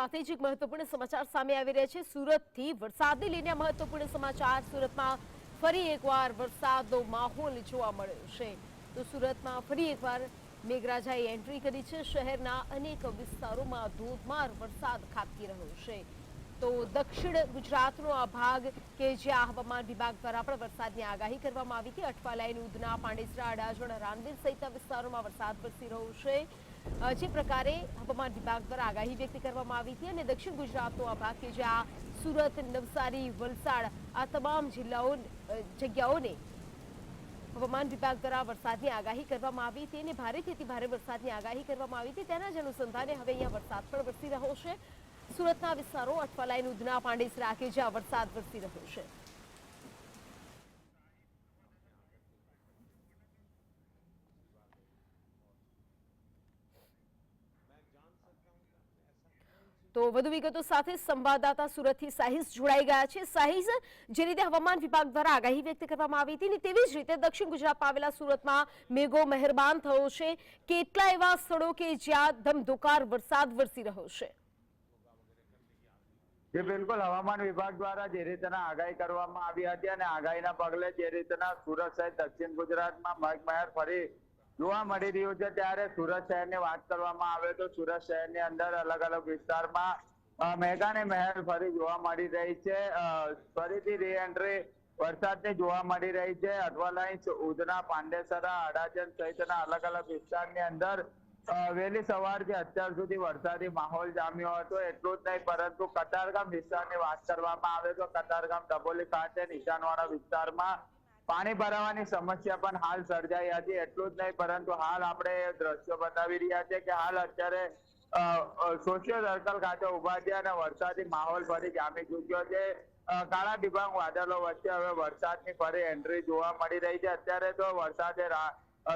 સાથે જ એક મહત્વપૂર્ણ સમાચાર સામે આવી રહ્યા છે. સુરતથી વરસાદને લઈને મહત્વપૂર્ણ સમાચાર સુરતમાં ફરી એકવાર વરસાદનો માહોલ જોવા મળ્યો છે. તો સુરતમાં ફરી એકવાર મેઘરાજાએ એન્ટ્રી કરી છે. શહેરના અનેક વિસ્તારોમાં ધોધમાર વરસાદ ખાબકી રહ્યો છે. તો દક્ષિણ ગુજરાતનો આ ભાગ કે જ્યાં હવામાન વિભાગ દ્વારા પણ વરસાદની આગાહી કરવામાં આવી હતી. અઠવાલાઈન ઉધના, પાંડેસરા, અડાજણ રાંદેર સહિતના વિસ્તારોમાં વરસાદ વરસી રહ્યો છે. જે પ્રકારે હવામાન વિભાગ દ્વારા આગાહી વ્યક્ત કરવામાં આવી હતી અને દક્ષિણ ગુજરાતનો આ ભાગ કે જ્યાં સુરત, નવસારી, વલસાડ આ તમામ જિલ્લાઓ જગ્યાઓને હવામાન વિભાગ દ્વારા વરસાદની આગાહી કરવામાં આવી હતી અને ભારેથી ભારે વરસાદની આગાહી કરવામાં આવી હતી. તેના જ અનુસંધાને હવે અહીંયા વરસાદ પણ વરસી રહ્યો છે. સુરતના વિસ્તારો અઠવાલાઈન ઉધના પાંડેસરા કે જ્યાં વરસાદ વરસી રહ્યો છે. તો વધુ વિગતો સાથે સંવાદદાતા સુરતથી સાહિસ જોડાઈ ગયા છે. સાહિસ, જે રીતે હવામાન વિભાગ દ્વારા આગાહી વ્યક્ત કરવામાં આવી હતી તેવી જ રીતે દક્ષિણ ગુજરાતમાં આવેલા સુરતમાં મેઘો મહેરબાન થયો છે. કેટલા એવા સ્થળો કે જ્યાં ધમધોકાર વરસાદ વરસી રહ્યો છે? જે, બિલકુલ. હવામાન વિભાગ દ્વારા જે રીતના આગાહી કરવામાં આવી હતી અને આગાહીના પગલે જે રીતના સુરત સહિત દક્ષિણ ગુજરાતમાં મેઘમહેર ફરી જોવા મળી રહ્યું છે ત્યારે સુરત શહેરની વાત કરવામાં આવે તો સુરત શહેરની અંદર અલગ અલગ વિસ્તારમાં મેઘાની મહેર ફરી જોવા મળી રહી છે. ફરીથી રીએન્ટ્રી વરસાદની જોવા મળી રહી છે. અઠવાલાઈન ઉધના, પાંડેસરા, અડાજણ સહિતના અલગ અલગ વિસ્તારની અંદર વહેલી સવારથી અત્યાર સુધી વરસાદી માહોલ જામ્યો હતો. એટલું જ નહીં, પરંતુ કતારગામ વિસ્તારની વાત કરવામાં આવે તો કતારગામ ડબોલી ખાતે નીચાણવાળા વિસ્તારમાં પાણી ભરાવાની સમસ્યા પણ હાલ સર્જાઈ હતી, એટલું જ નહીં, પરંતુ હાલ આપણે દ્રશ્યો બતાવી રહ્યા છે કે હાલ અત્યારે સોશિયલ સર્કલ ખાતે ઊભા છે અને વરસાદી માહોલ ફરી જામી ચૂક્યો છે. કાળા ડિબાંગ વાદળો વચ્ચે હવે વરસાદની ફરી એન્ટ્રી જોવા મળી રહી છે. અત્યારે તો વરસાદે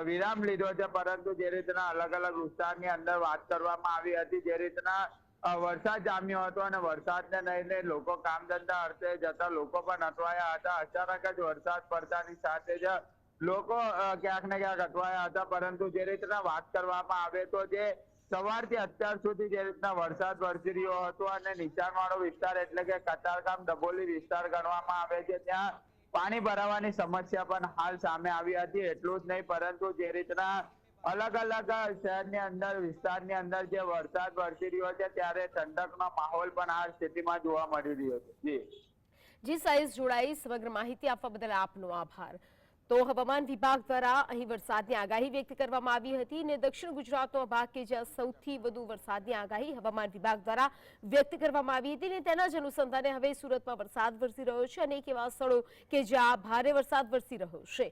વિરામ લીધો છે, પરંતુ જે રીતના અલગ અલગ વિસ્તારની અંદર વાત કરવામાં આવી હતી, જે રીતના વરસાદ જામ્યો હતો અને વરસાદને લઈને લોકો કામ ધંધા અર્થે જતા લોકો પણ અટવાયા હતા. અચાનક જ વરસાદ પડતાની સાથે જ લોકો ક્યાંક ને ક્યાંક અટવાયા હતા. પરંતુ જે રીતના વાત કરવામાં આવે તો જે સવારથી અત્યાર સુધી જે રીતના વરસાદ વરસી રહ્યો હતો અને નીચાણવાળો વિસ્તાર એટલે કે કતારગામ ડબોલી વિસ્તાર ગણવામાં આવે છે, ત્યાં પાણી ભરાવાની સમસ્યા પણ હાલ સામે આવી હતી. એટલું જ નહીં, પરંતુ જે રીતના અલગ અલગ શહેરની અંદર, વિસ્તારની અંદર જે વરસાદ વરસી રહ્યો છે, ત્યારે ઠંડકનો માહોલ પણ આ સ્થિતિમાં જોવા મળી રહ્યો છે. જી. જી, સાઈઝ જોડાઈ. સમગ્ર માહિતી આપવા બદલ આપનો આભાર. તો હવામાન વિભાગ દ્વારા અહીં વરસાદની આગાહી વ્યક્ત કરવામાં આવી હતી અને દક્ષિણ ગુજરાતનો ભાગ કે જ્યાં સૌથી વધુ વરસાદની આગાહી હવામાન વિભાગ દ્વારા વ્યક્ત કરવામાં આવી હતી અને તેના જ અનુસંધાને હવે સુરતમાં વરસાદ વરસી રહ્યો છે અનેક એવા સ્થળો કે જ્યાં ભારે વરસાદ વરસી રહ્યો છે.